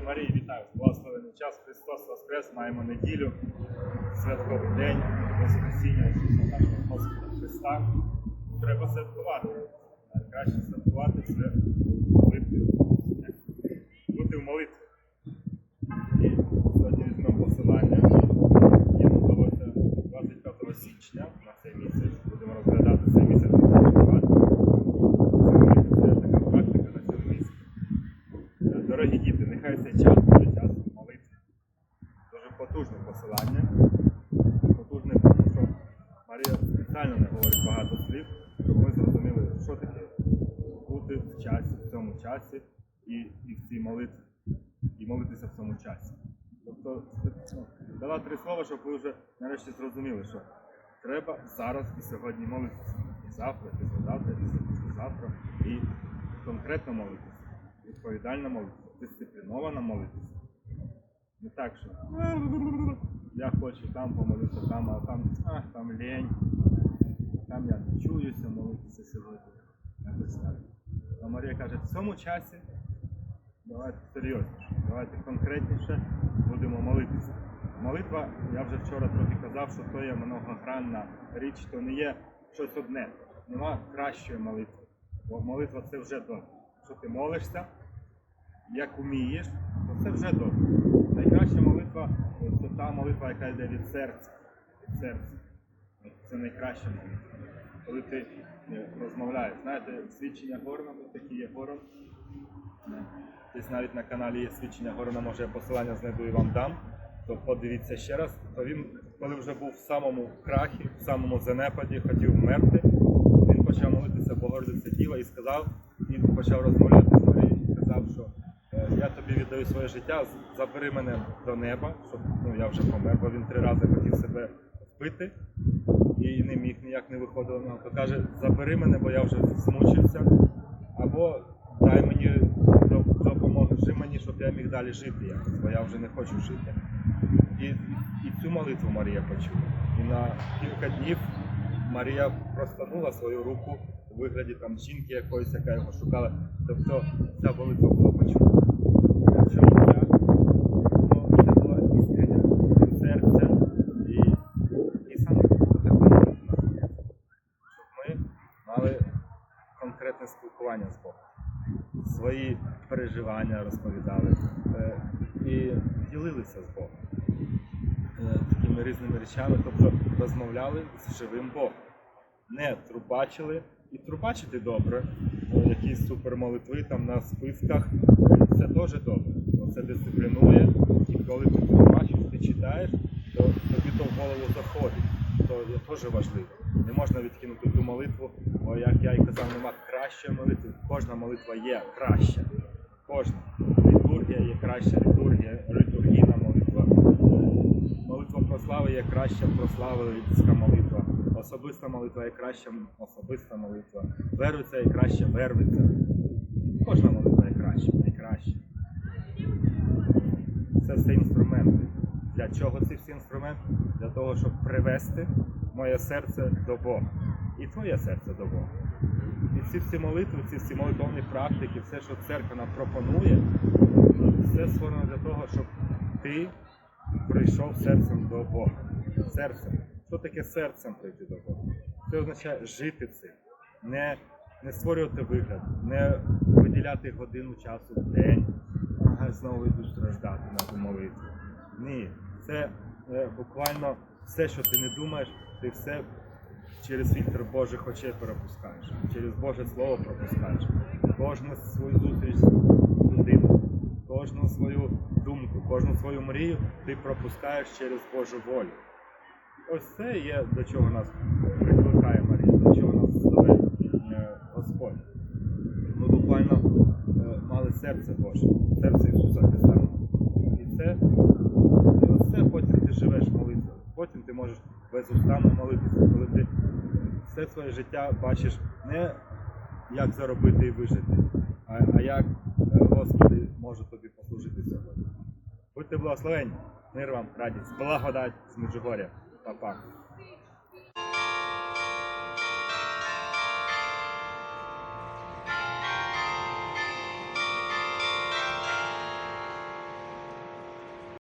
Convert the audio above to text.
Марії, вітаю! Благословений час Христос Воскрес, маємо неділю, святковий день Воскресіння Господа Христа. Треба святкувати. Найкраще святкувати це молитві. Бути в молитві. І сьогодні візьмемо посилання. І доводиться 25 січня на цей місяць. Будемо розглядати цей місяць. святкувати. Це така практика на цьому місці. Дорогі діти, нехай цей час буде часом молитви. Дуже потужне посилання. Потужне, тому що Марія спеціально не говорить багато слів, щоб ми зрозуміли, що таке бути в часі, в цьому часі і, і в цій молитві, і молитися в цьому часі. Тобто ну, дала три слова, щоб ви вже нарешті зрозуміли, що треба зараз і сьогодні молитися. І завтра, і післязавтра, і післязавтра, і конкретно молитися відповідально молитися, дисципліновано молитися. Не так, що я хочу там помолитися, там, а там, а, там лень, молитися сьогодні. Якось так. А Марія каже, в цьому часі давайте серйозніше, давайте конкретніше будемо молитися. Молитва, я вже вчора трохи казав, що то є многогранна річ, то не є щось одне. Нема кращої молитви. Бо молитва це вже добре. Що ти молишся, як умієш, то це вже добре. Найкраща молитва це та молитва, яка йде від серця. Від серця. Це найкраща молитва. Коли ти е, розмовляєш, знаєте, свідчення Горна, ось такі є Горон. Десь навіть на каналі є свідчення Горона, може я посилання знайду і вам дам. То подивіться ще раз. То він, коли вже був в самому крахі, в самому занепаді, хотів вмерти, він почав молитися Богородице Діва і сказав, і почав розмовляти з і сказав, що е, я тобі віддаю своє життя, забери мене до неба, щоб ну, я вже помер, бо він три рази хотів себе вбити міг ніяк не виходило в нього. То каже, забери мене, бо я вже змучився, або дай мені доп- допоможи мені, щоб я міг далі жити бо я вже не хочу жити. І, і цю молитву Марія почула. І на кілька днів Марія простанула свою руку у вигляді там жінки якоїсь, яка його шукала. Тобто ця молитва була почута. В чому я? Ну, це була іскрення від серця і, і саме така молитва. Щоб ми мали конкретне спілкування з Богом. Свої переживання розповідали е, і ділилися з Богом е, такими різними речами, тобто розмовляли з живим Богом. Не трубачили, і трубачити добре, якісь супермолитви там на списках, це теж добре. Це дисциплінує, і коли ти трубачиш, ти читаєш, то тобі то в голову заходить. То є теж важливо. Не можна відкинути ту молитву, бо як я і казав, нема кращої молитви. Кожна молитва є краща. Кожна. Літургія є краща літургія, літургійна молитва. Молитва про славу є краща прославицька молитва. Особиста молитва є краща особиста молитва. Вервиця є краща вервиця. Кожна молитва є краща, найкраща. Це все. Чого ці всі інструменти? Для того, щоб привести моє серце до Бога. І твоє серце до Бога. І ці всі молитви, ці всі молитовні практики, все, що церква нам пропонує, все створено для того, щоб ти прийшов серцем до Бога. Серцем. Що таке серцем прийти до Бога? Це означає жити цим, не, не створювати вигляд, не виділяти годину часу в день, ага, знову йду страждати на молитву. Ні, це е, буквально все, що ти не думаєш, ти все через фільтр Божих очей пропускаєш, через Боже Слово пропускаєш. Кожну свою зустріч з людиною, кожну свою думку, кожну свою мрію ти пропускаєш через Божу волю. Ось це є до чого нас прикликає Марія, до чого нас зове е, Господь. Ми буквально е, мали серце Боже, серце Ісуса Христа. І це, і оце потім ти живеш молитвою. Потім ти можеш безустанно молитися, коли ти все своє життя бачиш не як заробити і вижити, а, а як е, Господи може тобі послужити сьогодні. Будьте благословені, мир вам, радість, благодать з Меджугоря. Па-па.